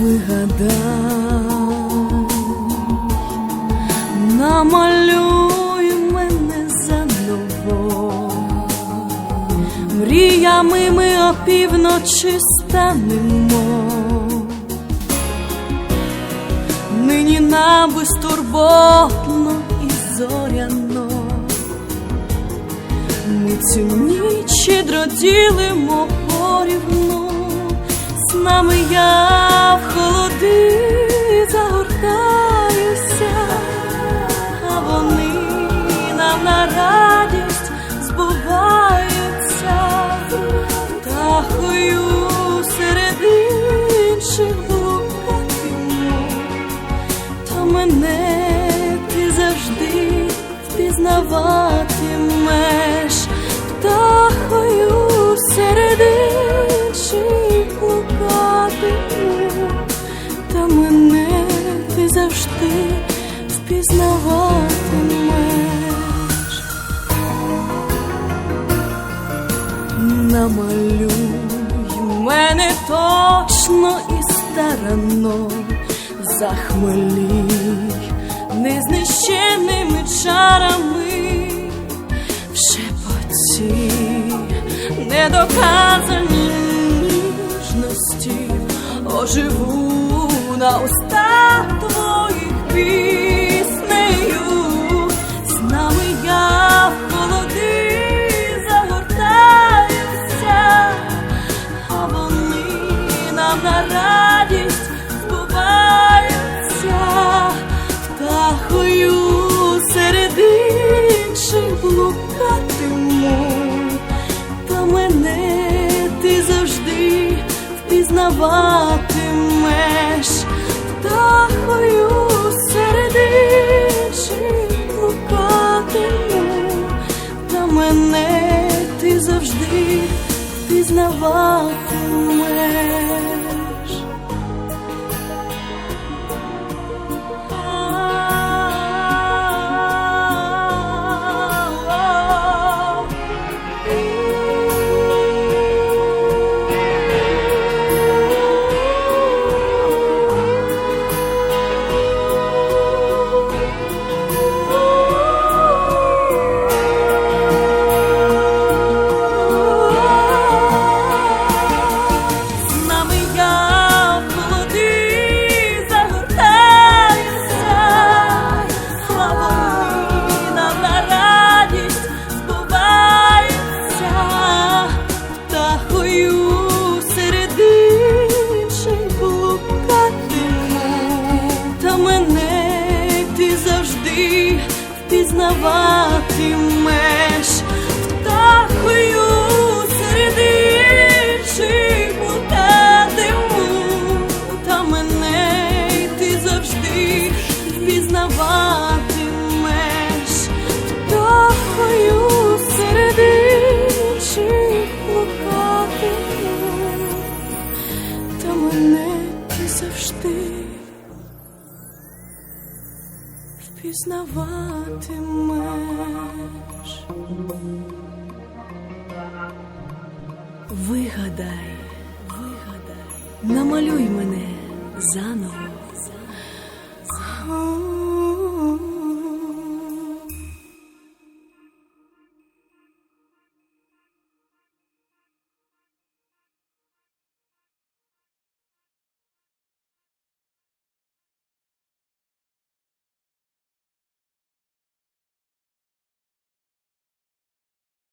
Вигадай, намалюй мене заново, мріями ми опівночі станемо. Нині нам безтурботно і зоряно. Ми цю ніч щедро ділимо порівну, з нами я в холоди загортаюся, а вони нам на радість збуваються, птахою серед інших блукатиму, та мене ти завжди впізнаватимеш птахою завжди впізнаватимеш. Намалюй мене точно і старано. Захмелій незнищеними чарами. В шепоті недоказані ніжності оживу на устах впізнаватимеш птахою серед інших та мене ти завжди впізнаватимеш. Впізнаватимеш птахою серед інших блукатиму, та мене ти завжди впізнаватимеш впізнаватимеш. Вигадай, вигадай, намалюй мене заново.